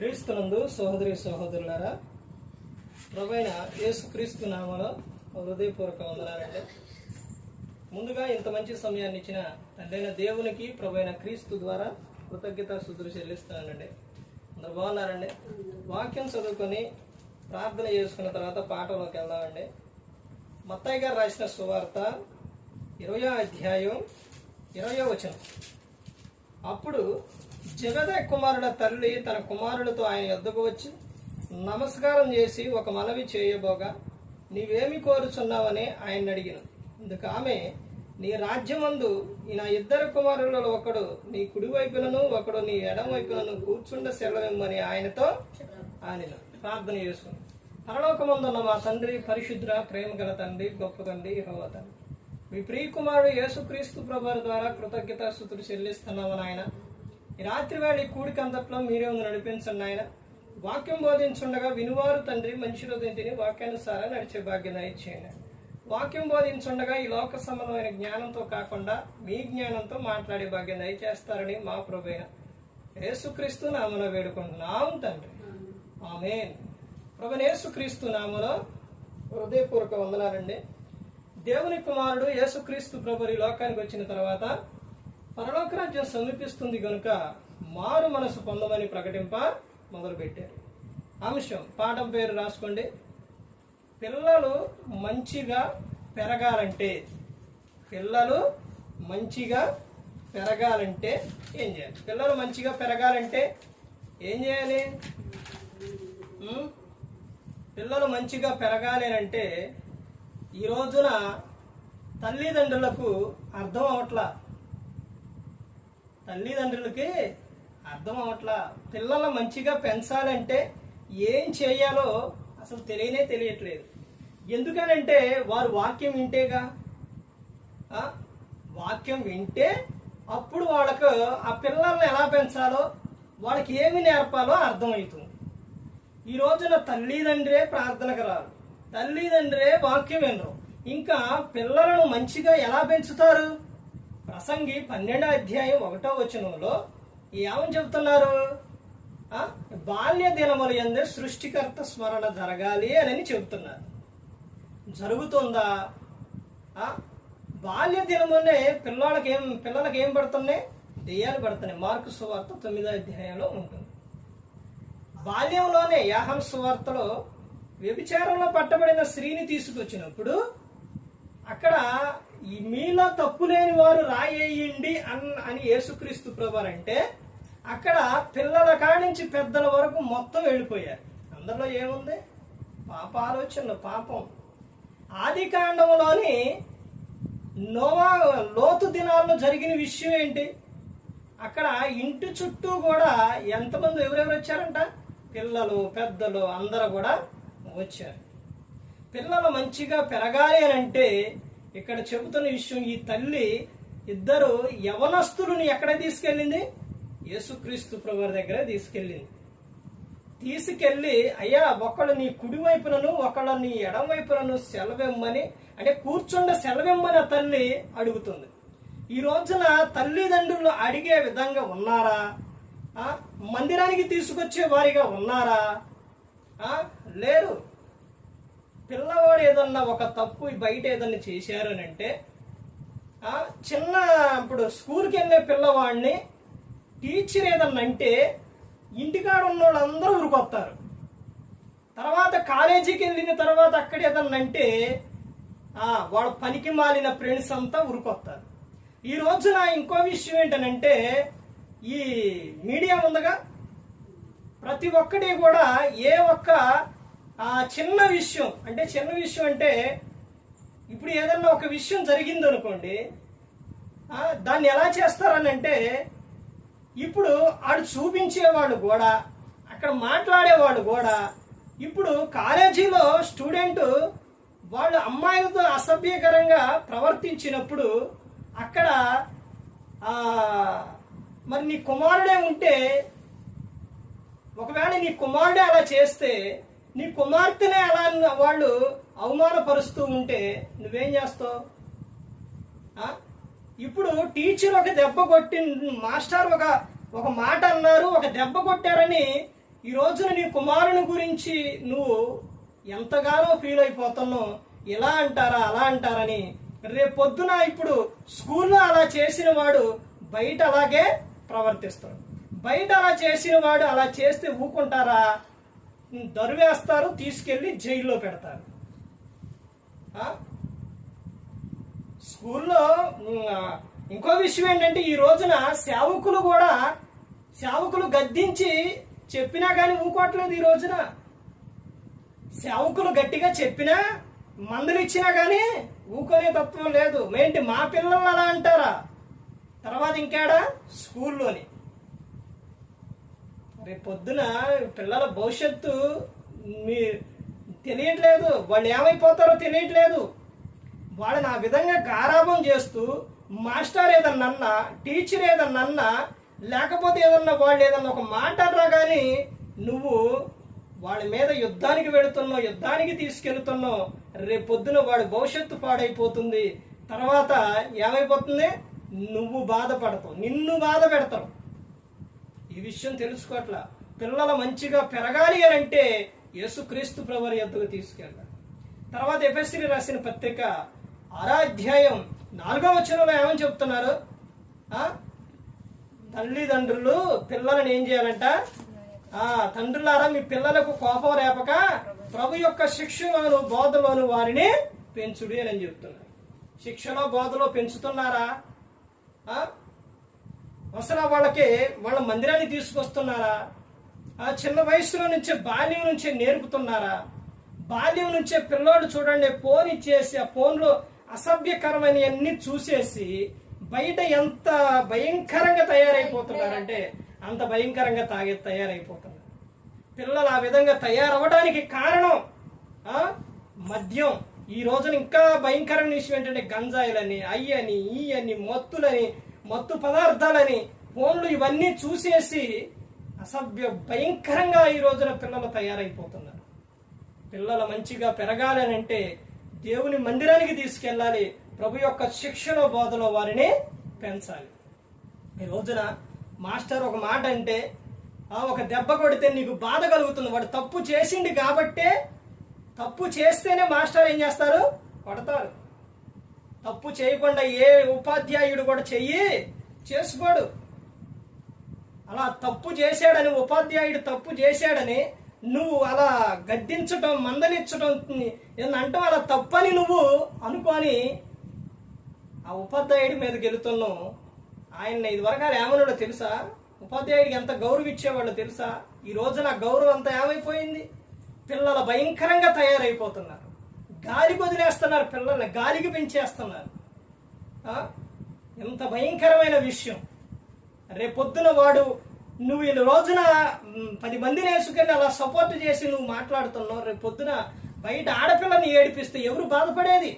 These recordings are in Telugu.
క్రీస్తునందు సహోదరి సహోదరులారా ప్రభైన యేసు క్రీస్తు నామలో హృదయపూర్వక వందనాలండి. ముందుగా ఇంత మంచి సమయాన్ని ఇచ్చిన తండ్రైన దేవునికి ప్రభైన క్రీస్తు ద్వారా కృతజ్ఞత శుద్ధులు చెల్లిస్తున్నానండి. అందరు బాగున్నారండి? వాక్యం చదువుకొని ప్రార్థన చేసుకున్న తర్వాత పాటలోకి వెళ్దామండి. మత్తయ్య గారు రాసిన సువార్త ఇరవయో అధ్యాయం ఇరవయో వచనం. అప్పుడు జగదయ కుమారుల తల్లి తన కుమారులతో ఆయన యొద్దకు వచ్చి నమస్కారం చేసి ఒక మనవి చేయబోగా నీవేమి కోరుచున్నావని ఆయన అడిగిన. ఇందుకు ఆమె నీ రాజ్యమందు ఈ నా ఇద్దరు కుమారులలో ఒకడు నీ కుడి వైపులను ఒకడు నీ ఎడం వైపులను కూర్చుండ సెలవిమ్మని ఆయనతో ఆయన ప్రార్థన చేసుకుని పరలోకమందున్న మా తండ్రి పరిశుద్ర ప్రేమ గల తండ్రి గొప్ప తండ్రి హోవ తండ్రి. మీ ప్రియకుమారుడు యేసుక్రీస్తు ప్రభు ద్వారా కృతజ్ఞత స్థుతులు చెల్లిస్తున్నామని ఆయన రాత్రి వేళ ఈ మీరే ఉంది నడిపించండి ఆయన. వాక్యం బోధించుండగా వినువారు తండ్రి మంచి హృదయం తిని వాక్యానుసారా నడిచే భాగ్యం దయచేయండి వాక్యం బోధించుండగా ఈ లోక సంబంధమైన జ్ఞానంతో కాకుండా మీ జ్ఞానంతో మాట్లాడే భాగ్యం దయచేస్తారని మా ప్రభైన యేసుక్రీస్తు నామన వేడుకుంటున్నాం. తండ్రి. ఆమె ప్రభు యేసుక్రీస్తు నామలో హృదయపూర్వక వందనాలండి. దేవుని కుమారుడు యేసుక్రీస్తు ప్రభు ఈ లోకానికి వచ్చిన తర్వాత పరలోక రాజ్యం సమీపిస్తుంది గనుక మారు మనసు పొందమని ప్రకటింప మొదలుపెట్టారు. అంశం పాఠం పేరు రాసుకోండి. పిల్లలు మంచిగా పెరగాలంటే పిల్లలు మంచిగా పెరగాలంటే ఏం చేయాలి? పిల్లలు మంచిగా పెరగాలంటే ఏం చేయాలి? పిల్లలు మంచిగా పెరగాలి అని అంటే ఈ రోజున తల్లిదండ్రులకు అర్థం అవట్లా. తల్లిదండ్రులకి అర్థం అవట్లా? పిల్లల మంచిగా పెంచాలంటే ఏం చేయాలో అసలు తెలియనే తెలియట్లేదు. ఎందుకనంటే వారు వాక్యం వింటేగా? వాక్యం వింటే అప్పుడు వాళ్ళకు ఆ పిల్లల్ని ఎలా పెంచాలో వాళ్ళకి ఏమి నేర్పాలో అర్థమవుతుంది. ఈ రోజున తల్లిదండ్రే ప్రార్థనకు రారు. తల్లిదండ్రే వాక్యం వినరు. ఇంకా పిల్లలను మంచిగా ఎలా పెంచుతారు? ప్రసంగి పన్నెండో అధ్యాయం ఒకటో వచనంలో ఏమని చెబుతున్నారు బాల్య దినముల ఎందు సృష్టికర్త స్మరణ జరగాలి అని చెబుతున్నారు. జరుగుతుందా? బాల్య దినమునే పిల్లలకి ఏం పిల్లలకి ఏం పడుతున్నాయి? దెయ్యాలు పడుతున్నాయి. మార్కు సువార్త తొమ్మిదో అధ్యాయంలో ఉంటుంది. బాల్యంలోనే యాహం సువార్తలో వ్యభిచారంలో పట్టబడిన స్త్రీని తీసుకొచ్చినప్పుడు అక్కడ మీలో తప్పు లేని వారు రాయేయండి అన్ అని యేసుక్రీస్తు ప్రభు అంటే అక్కడ పిల్లల కానించి పెద్దల వరకు మొత్తం వెళ్ళిపోయారు. అందులో ఏముంది? పాప ఆలోచనలు పాపం. ఆది కాండంలోని నోవా లోతు దినాల్లో జరిగిన విషయం ఏంటి? అక్కడ ఇంటి చుట్టూ కూడా ఎంతమంది ఎవరెవరు వచ్చారంట? పిల్లలు పెద్దలు అందరూ కూడా వచ్చారు. పిల్లలు మంచిగా పెరగాలి అని అంటే ఇక్కడ చెబుతున్న విషయం ఈ తల్లి ఇద్దరు యవనస్తులను ఎక్కడ తీసుకెళ్ళింది? యేసుక్రీస్తు ప్రభువారి దగ్గర తీసుకెళ్ళింది. తీసుకెళ్ళి అయ్యా ఒకళ్ళు నీ కుడి వైపునను ఒకళ్ళు నీ ఎడం వైపునను సెలవిమ్మని అంటే కూర్చుండ సెలవిమ్మని ఆ తల్లి అడుగుతుంది. ఈ రోజున తల్లిదండ్రులు అడిగే విధంగా ఉన్నారా? మందిరానికి తీసుకొచ్చే వారిగా ఉన్నారా? లేరు. పిల్లవాడు ఏదన్నా ఒక తప్పు బయట ఏదన్నా చేశారు అని అంటే ఆ, చిన్న ఇప్పుడు స్కూల్కి వెళ్ళే పిల్లవాడిని టీచర్ ఏదన్నా అంటే ఇంటికాడ ఉన్న వాళ్ళందరూ ఉరికొస్తారు తర్వాత కాలేజీకి వెళ్ళిన తర్వాత అక్కడ ఏదన్నా అంటే వాళ్ళ పనికి మాలిన ఫ్రెండ్స్ అంతా ఉరికొస్తారు ఈ రోజున ఇంకో విషయం ఏంటనంటే ఈ మీడియా ఉందిగా ప్రతి ఒక్కటి కూడా ఏ ఒక్క ఆ, చిన్న విషయం అంటే చిన్న విషయం అంటే ఇప్పుడు ఏదన్నా ఒక విషయం జరిగింది అనుకోండి దాన్ని ఎలా చేస్తారని అంటే ఇప్పుడు ఆడు చూపించేవాడు కూడా అక్కడ మాట్లాడేవాడు కూడా ఇప్పుడు కాలేజీలో స్టూడెంట్ వాళ్ళు అమ్మాయిలతో అసభ్యకరంగా ప్రవర్తించినప్పుడు అక్కడ మరి నీ కుమారుడే ఉంటే ఒకవేళ నీ కుమారుడే అలా చేస్తే నీ కుమార్తెనే అలా వాళ్ళు అవమానపరుస్తూ ఉంటే నువ్వేం చేస్తావు? ఇప్పుడు టీచర్ ఒక దెబ్బ కొట్టి మాస్టర్ ఒక ఒక మాట అన్నారు ఒక దెబ్బ కొట్టారని ఈ రోజున నీ కుమారుని గురించి నువ్వు ఎంతగానో ఫీల్ అయిపోతున్నావు. ఇలా అంటారా అలా అంటారని. రేపు పొద్దున ఇప్పుడు స్కూల్లో అలా చేసిన వాడు బయట అలాగే ప్రవర్తిస్తాడు. బయట అలా చేసిన వాడు అలా చేస్తే ఊకుంటారా? దరివేస్తారు తీసుకెళ్ళి జైల్లో పెడతారు. స్కూల్లో ఇంకో విషయం ఏంటంటే ఈ రోజున సేవకులు కూడా సేవకులు గద్దించి చెప్పినా కానీ ఊకోవట్లేదు ఈ రోజున. సేవకులు గట్టిగా చెప్పినా మందులు ఇచ్చినా కానీ ఊకునే తత్వం లేదు. ఏంటి మా పిల్లలు అలా అంటారా? తర్వాత ఇంకేడా? స్కూల్లోని. రేపు పొద్దున పిల్లల భవిష్యత్తు మీ తెలియట్లేదు. వాళ్ళు ఏమైపోతారో తెలియట్లేదు. వాళ్ళని ఆ విధంగా గారాభం చేస్తూ మాస్టర్ ఏదన్నా టీచర్ ఏదన్నా లేకపోతే ఏదన్నా వాళ్ళు ఏదన్నా ఒక మాట అన్నా కానీ నువ్వు వాళ్ళ మీద యుద్ధానికి వెళుతున్నావు యుద్ధానికి తీసుకెళ్తున్నావు. రేపు పొద్దున వాడి భవిష్యత్తు పాడైపోతుంది. తర్వాత ఏమైపోతుంది? నువ్వు బాధపడతావు. నిన్ను బాధ పెడతావు. ఈ విషయం తెలుసుకోవట్లా. పిల్లలు మంచిగా పెరగాలి అని అంటే యేసుక్రీస్తు ప్రవర్ ఎద్దుకు తీసుకెళ్ళాలి. తర్వాత ఎఫ్ఎస్సి రాసిన పత్రిక ఆరాధ్యాయం నాలుగో వచనంలో ఏమని చెప్తున్నారు? తల్లిదండ్రులు పిల్లలను ఏం చేయాలంట? తండ్రులారా మీ పిల్లలకు కోపం రేపక ప్రభు యొక్క శిక్షలోను బోధలోను వారిని పెంచుడి అని చెప్తున్నారు. శిక్షలో బోధలో పెంచుతున్నారా? అసలు వాళ్ళకి వాళ్ళ మందిరాన్ని తీసుకొస్తున్నారా? ఆ చిన్న వయసులో నుంచే బాల్యం నుంచే నేర్పుతున్నారా? బాల్యం నుంచే పిల్లోడు చూడండి ఫోన్ ఇచ్చేసి ఆ ఫోన్లో అసభ్యకరమైనవన్నీ చూసేసి బయట ఎంత భయంకరంగా తయారైపోతున్నారంటే అంత భయంకరంగా తాగే తయారైపోతున్నారు. పిల్లలు ఆ విధంగా తయారవడానికి కారణం మద్యం. ఈ రోజున ఇంకా భయంకరమైన విషయం ఏంటంటే గంజాయిలని అయ్యని ఈ అని మత్తులని మత్తు పదార్థాలని ఫోన్లు ఇవన్నీ చూసేసి అసభ్య భయంకరంగా ఈ రోజున పిల్లలు తయారైపోతున్నారు. పిల్లలు మంచిగా పెరగాలని అంటే దేవుని మందిరానికి తీసుకెళ్ళాలి ప్రభు యొక్క శిక్షణ బోధలో వారిని పెంచాలి. ఈ రోజున మాస్టర్ ఒక మాట అంటే ఆ ఒక దెబ్బ కొడితే నీకు బాధ కలుగుతుంది. వాడు తప్పు చేసిండు కాబట్టే తప్పు చేస్తేనే మాస్టర్ ఏం చేస్తారు? కొడతారు. తప్పు చేయకుండా ఏ ఉపాధ్యాయుడు కూడా చెయ్యి చేసుకోడు. అలా తప్పు చేశాడని ఉపాధ్యాయుడు తప్పు చేశాడని నువ్వు అలా గద్దించటం మందలించటం ఏంటంటే అలా తప్పని నువ్వు అనుకొని ఆ ఉపాధ్యాయుడి మీదకి వెళుతున్నావు. ఆయన ఇదివరకు ఆయన ఏమన్నాడో తెలుసా? ఉపాధ్యాయుడికి ఎంత గౌరవం ఇచ్చేవాళ్ళు తెలుసా? ఈ రోజున గౌరవం అంతా ఏమైపోయింది? పిల్లలు భయంకరంగా తయారైపోతున్నారు. గాలికి వదిలేస్తున్నారు పిల్లల్ని గాలికి పెంచేస్తున్నారు. ఎంత భయంకరమైన విషయం. రేపొద్దున వాడు నువ్వు ఈ రోజున పది మందిని వేసుకెళ్ళి అలా సపోర్ట్ చేసి నువ్వు మాట్లాడుతున్నావు రేపు పొద్దున బయట ఆడపిల్లని ఏడిపిస్తే ఎవరు బాధపడేది?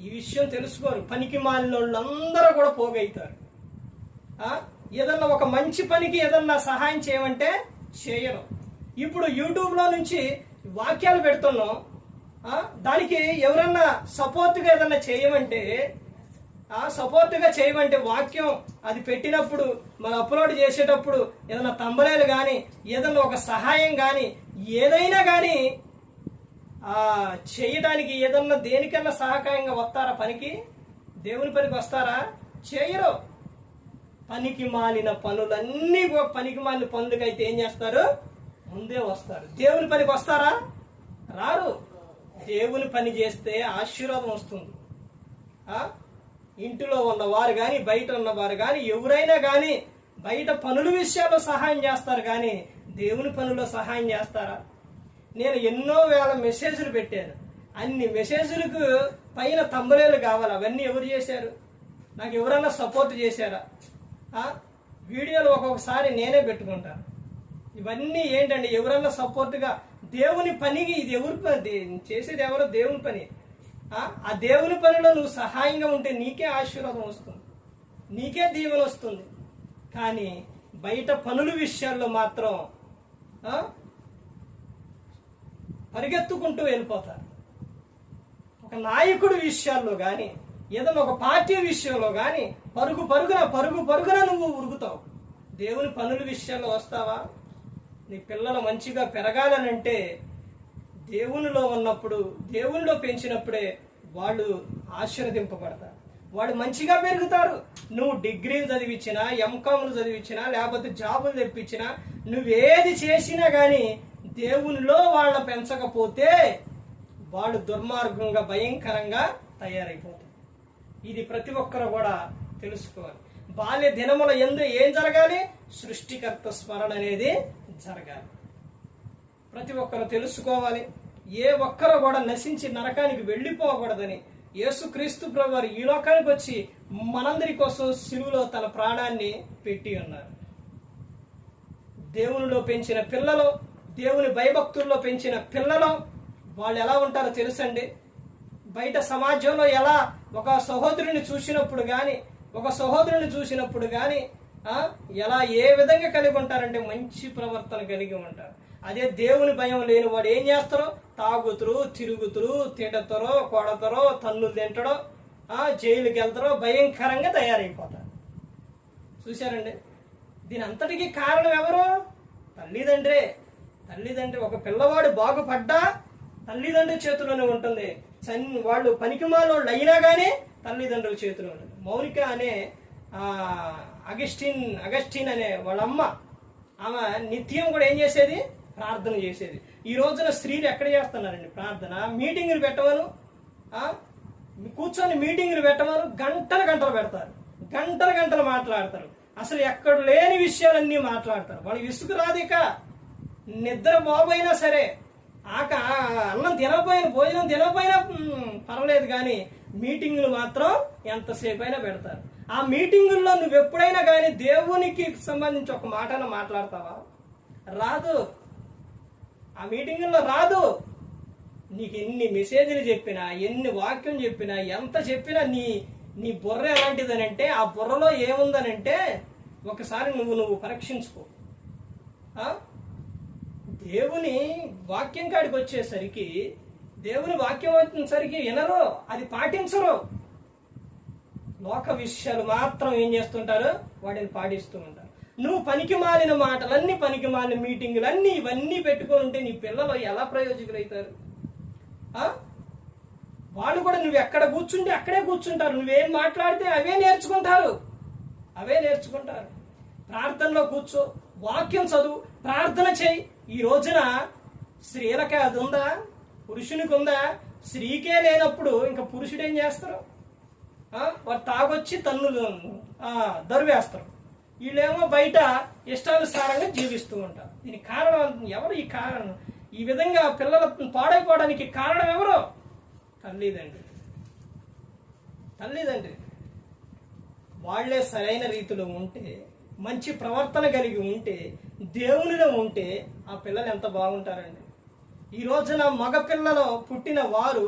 ఈ విషయం తెలుసుకోరు. పనికి మాలినోళ్ళందరూ కూడా పోగైతారు. ఏదన్నా ఒక మంచి పనికి ఏదన్నా సహాయం చేయమంటే చేయరు. ఇప్పుడు యూట్యూబ్లో నుంచి వాక్యాలు పెడుతున్నాం. దానికి ఎవరన్నా సపోర్ట్గా ఏదన్నా చేయమంటే సపోర్ట్గా చేయమంటే వాక్యం అది పెట్టినప్పుడు మనం అప్లోడ్ చేసేటప్పుడు ఏదైనా తంబలేలు కానీ ఏదైనా ఒక సహాయం కానీ ఏదైనా కానీ చేయడానికి ఏదన్నా దేనికన్నా సహకారంగా వస్తారా పనికి? దేవుని పనికి వస్తారా? చేయరు. పనికి మాలిన పనులన్నీ పనికి మాలిన పనులకైతే ఏం చేస్తారు? ముందే వస్తారు. దేవుని పనికి వస్తారా? రారు. దేవుని పని చేస్తే ఆశీర్వాదం వస్తుంది. ఇంటిలో ఉన్నవారు కానీ బయట ఉన్నవారు కానీ ఎవరైనా కానీ బయట పనుల విషయాల్లో సహాయం చేస్తారు కానీ దేవుని పనుల్లో సహాయం చేస్తారా? నేను ఎన్నో వేల మెసేజ్లు పెట్టాను. అన్ని మెసేజ్లకు పైన తమ్మలేలు కావాలి. అవన్నీ ఎవరు చేశారు? నాకు ఎవరన్నా సపోర్ట్ చేశారా? వీడియోలు ఒక్కొక్కసారి నేనే పెట్టుకుంటాను. ఇవన్నీ ఏంటండి? ఎవరన్నా సపోర్ట్గా దేవుని పనికి ఇది ఎవరి పని? చేసేది ఎవరో దేవుని పని. ఆ? దేవుని పనిలో నువ్వు సహాయంగా ఉంటే నీకే ఆశీర్వాదం వస్తుంది. నీకే దీవెన వస్తుంది. కానీ బయట పనుల విషయాల్లో మాత్రం పరిగెత్తుకుంటూ వెళ్ళిపోతారు. ఒక నాయకుడి విషయాల్లో కానీ ఏదైనా ఒక పార్టీ విషయంలో కానీ పరుగు పరుగున పరుగు పరుగున నువ్వు ఉరుగుతావు దేవుని పనుల విషయాల్లో వస్తావా? నీ పిల్లలు మంచిగా పెరగాలనంటే దేవునిలో ఉన్నప్పుడు దేవునిలో పెంచినప్పుడే వాళ్ళు ఆశీర్వదింపబడతారు. వాళ్ళు మంచిగా పెరుగుతారు. నువ్వు డిగ్రీలు చదివించినా ఎంకామ్లు చదివించినా లేకపోతే జాబులు తెప్పించినా నువ్వేది చేసినా కానీ దేవునిలో వాళ్ళని పెంచకపోతే వాళ్ళు దుర్మార్గంగా భయంకరంగా తయారైపోతారు. ఇది ప్రతి ఒక్కరు కూడా తెలుసుకోవాలి. బాల్య దినముల ఎందు ఏం జరగాలి? సృష్టికర్త స్మరణ అనేది జరగాలి ప్రతి ఒక్కరు తెలుసుకోవాలి. ఏ ఒక్కరు కూడా నశించి నరకానికి వెళ్ళిపోకూడదని యేసుక్రీస్తు ప్రభువారు ఈ లోకానికి వచ్చి మనందరి కోసం శిలువులో తన ప్రాణాన్ని పెట్టి ఉన్నారు. దేవునిలో పెంచిన పిల్లలు దేవుని భయభక్తుల్లో పెంచిన పిల్లలు వాళ్ళు ఎలా ఉంటారో తెలుసండి? బయట సమాజంలో ఎలా ఒక సహోదరుని చూసినప్పుడు కానీ ఒక సహోదరుని చూసినప్పుడు కానీ ఎలా ఏ విధంగా కలిగి ఉంటారంటే మంచి ప్రవర్తన కలిగి ఉంటారు. అదే దేవుని భయం లేని వాడు ఏం చేస్తారో తాగుతురు తిరుగుతురు తిడతరో కొడతారో తన్నులు తింటడో జైలుకి వెళ్తారో భయంకరంగా తయారైపోతారు చూశారండి? దీని అంతటికీ కారణం ఎవరు? తల్లిదండ్రే. తల్లిదండ్రి ఒక పిల్లవాడు బాగుపడ్డా తల్లిదండ్రుల చేతిలోనే ఉంటుంది. చన్ వాళ్ళు పనికిమాలోళ్ళు అయినా కానీ తల్లిదండ్రుల చేతిలో ఉంటుంది. మౌనిక అనే అగస్టిన్ అగస్టిన్ అనే వాళ్ళ అమ్మ ఆమె నిత్యం కూడా ఏం చేసేది? ప్రార్థన చేసేది. ఈ రోజున స్త్రీలు ఎక్కడ చేస్తున్నారండి ప్రార్థన? మీటింగులు పెట్టమను కూర్చొని మీటింగులు పెట్టమను గంటలు గంటలు పెడతారు. గంటలు గంటలు మాట్లాడతారు. అసలు ఎక్కడ లేని విషయాలన్నీ మాట్లాడతారు. వాళ్ళకి విసుగు ఇక నిద్ర బాబైనా సరే ఆక అన్నం తినకపోయినా భోజనం తినకపోయినా పర్వాలేదు కానీ మీటింగులు మాత్రం ఎంతసేపు అయినా పెడతారు. ఆ మీటింగుల్లో నువ్వు ఎప్పుడైనా కానీ దేవునికి సంబంధించి ఒక మాటన మాట్లాడతావా? రాదు. ఆ మీటింగుల్లో రాదు. నీకు ఎన్ని మెసేజ్లు చెప్పినా ఎన్ని వాక్యం చెప్పినా ఎంత చెప్పినా నీ నీ బుర్ర ఎలాంటిదనంటే ఆ బుర్రలో ఏముందనంటే ఒకసారి నువ్వు నువ్వు పరీక్షించుకో. దేవుని వాక్యం కాడికి వచ్చేసరికి దేవుని వాక్యం వచ్చేసరికి వినరు అది పాటించరు. లోక విషయాలు మాత్రం ఏం చేస్తుంటారు? వాటిని పాటిస్తూ ఉంటారు. నువ్వు పనికి మాలిన మాటలన్నీ పనికి మాలిన మీటింగులు అన్నీ ఇవన్నీ పెట్టుకొని ఉంటే నీ పిల్లలు ఎలా ప్రయోజకులు అవుతారు వాళ్ళు కూడా నువ్వు ఎక్కడ కూర్చుంటే అక్కడే కూర్చుంటారు. నువ్వేం మాట్లాడితే అవే నేర్చుకుంటారు. అవే నేర్చుకుంటారు. ప్రార్థనలో కూర్చో వాక్యం చదువు ప్రార్థన చేయి. ఈ రోజున స్త్రీలకే అది ఉందా పురుషునికి ఉందా స్త్రీకే లేనప్పుడు ఇంకా పురుషుడు ఏం చేస్తారు? వారు తాగొచ్చి తన్నులు ఆ, దరువేస్తారు. వీళ్ళేమో బయట ఇష్టానుసారంగా జీవిస్తూ ఉంటారు. దీనికి కారణం ఎవరు? ఈ కారణం ఈ విధంగా పిల్లల పాడైపోవడానికి కారణం ఎవరు? తల్లిదండ్రి తల్లిదండ్రి వాళ్ళే సరైన రీతిలో ఉంటే మంచి ప్రవర్తన కలిగి ఉంటే దేవునిలో ఉంటే ఆ పిల్లలు ఎంత బాగుంటారండి. ఈ రోజున మగ పిల్లలు పుట్టిన వారు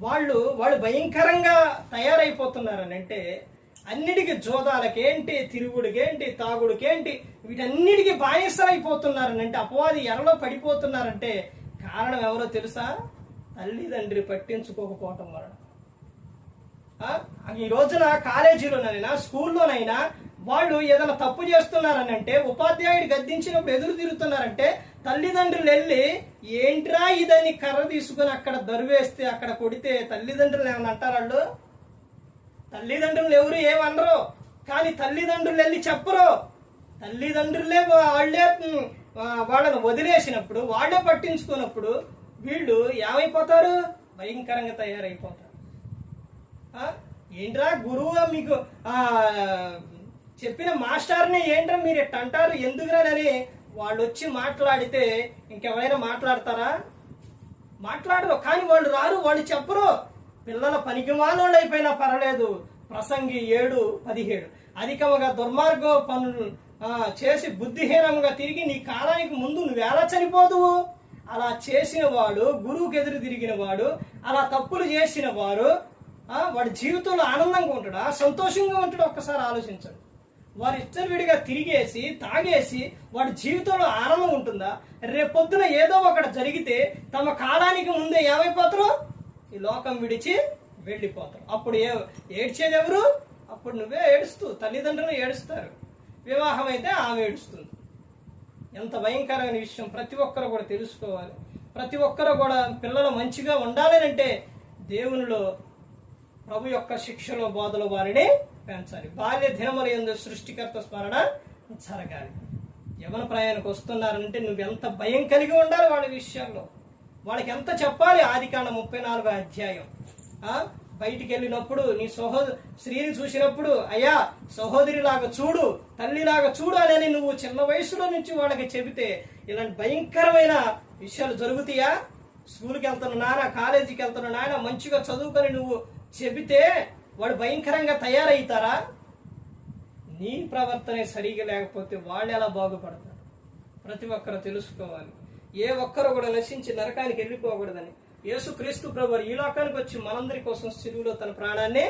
వాళ్ళు వాళ్ళు భయంకరంగా తయారైపోతున్నారని అంటే అన్నిటికీ జోదాలకేంటి తిరుగుడికేంటి తాగుడికేంటి వీటన్నిటికీ బానిసలైపోతున్నారని అంటే అపవాది ఎరలో పడిపోతున్నారంటే కారణం ఎవరో తెలుసా? తల్లిదండ్రి పట్టించుకోకపోవటం వలన. ఈ రోజున కాలేజీలోనైనా స్కూల్లోనైనా వాళ్ళు ఏదైనా తప్పు చేస్తున్నారని అంటే ఉపాధ్యాయుడు గద్దించినప్పుడు ఎదురు తిరుగుతున్నారంటే తల్లిదండ్రులు వెళ్ళి ఏంట్రా ఇదని కర్ర తీసుకుని అక్కడ దరువేస్తే అక్కడ కొడితే తల్లిదండ్రులు ఏమని అంటారు వాళ్ళు? తల్లిదండ్రులు ఎవరు ఏమనరు కానీ తల్లిదండ్రులు వెళ్ళి చెప్పరు. తల్లిదండ్రులే వాళ్ళే వాళ్ళని వదిలేసినప్పుడు వాళ్ళే పట్టించుకున్నప్పుడు వీళ్ళు ఏమైపోతారు? భయంకరంగా తయారైపోతారు. ఏంట్రా గురువు మీకు చెప్పిన మాస్టర్ని ఏంట్రా మీరు ఎట్ అంటారు? ఎందుకురానని వాళ్ళు వచ్చి మాట్లాడితే ఇంకెవరైనా మాట్లాడతారా? మాట్లాడరు కానీ వాళ్ళు రారు వాళ్ళు చెప్పరు. పిల్లల పనికి మాలోళ్ళు అయిపోయినా పర్వాలేదు. ప్రసంగి ఏడు పదిహేడు. అధికముగా దుర్మార్గ పనులు చేసి బుద్ధిహీనంగా తిరిగి నీ కాలానికి ముందు నువ్వు ఎలా చనిపోదువు అలా చేసిన వాడు గురువుకి ఎదురు తిరిగిన వాడు అలా తప్పులు చేసిన వారు వాడి జీవితంలో ఆనందంగా ఉంటాడా? సంతోషంగా ఉంటాడు? ఒక్కసారి ఆలోచించండి. వారు ఇష్టవిడిగా తిరిగేసి తాగేసి వాడి జీవితంలో ఆనందం ఉంటుందా? రేపొద్దున ఏదో ఒకటి జరిగితే తమ కాలానికి ముందే ఏమైపోతారు? ఈ లోకం విడిచి వెళ్ళిపోతారు. అప్పుడు ఏ ఏడ్చేది ఎవరు అప్పుడు నువ్వే ఏడుస్తూ తల్లిదండ్రులు ఏడుస్తారు. వివాహం అయితే ఆమె ఏడుస్తుంది. ఎంత భయంకరమైన విషయం. ప్రతి ఒక్కరు కూడా తెలుసుకోవాలి. ప్రతి ఒక్కరు కూడా పిల్లలు మంచిగా ఉండాలని అంటే దేవునిలో ప్రభు యొక్క శిక్షలో బోధలో వారిని పెంచాలి బాల్య దినముల ఎందు సృష్టికర్త స్మరణ జరగాలి. యవన ప్రయాణకు వస్తున్నారంటే నువ్వెంత భయం కలిగి ఉండాలి వాళ్ళ విషయంలో. వాళ్ళకి ఎంత చెప్పాలి? ఆది కాండ ముప్పై నాలుగో అధ్యాయం. బయటికి వెళ్ళినప్పుడు నీ సహోద స్త్రీని చూసినప్పుడు అయ్యా సహోదరిలాగా చూడు తల్లిలాగా చూడు అని నువ్వు చిన్న వయసులో నుంచి వాళ్ళకి చెబితే ఇలాంటి భయంకరమైన విషయాలు జరుగుతాయా? స్కూల్కి వెళ్తున్న నాన్న కాలేజీకి వెళ్తున్న నాన్న మంచిగా చదువుకొని నువ్వు చెబితే వాడు భయంకరంగా తయారవుతారా? నీ ప్రవర్తన సరిగా లేకపోతే వాళ్ళు ఎలా బాగుపడతారు? ప్రతి ఒక్కరు తెలుసుకోవాలి. ఏ ఒక్కరు కూడా నశించి నరకానికి వెళ్ళిపోకూడదని యేసుక్రీస్తు ప్రభు ఈ లోకానికి వచ్చి మనందరి కోసం సిలువులో తన ప్రాణాన్ని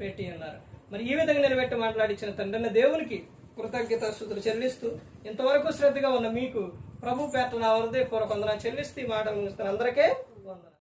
పెట్టి ఉన్నారు. మరి ఈ విధంగా నిలబెట్టి మాట్లాడించిన తండ్రిన దేవునికి కృతజ్ఞత శుద్ధులు చెల్లిస్తూ ఇంతవరకు శ్రద్ధగా ఉన్న మీకు ప్రభు పేట నా వరదే పూర్వకొందన చెల్లిస్తూ ఈ మాట అందరికీ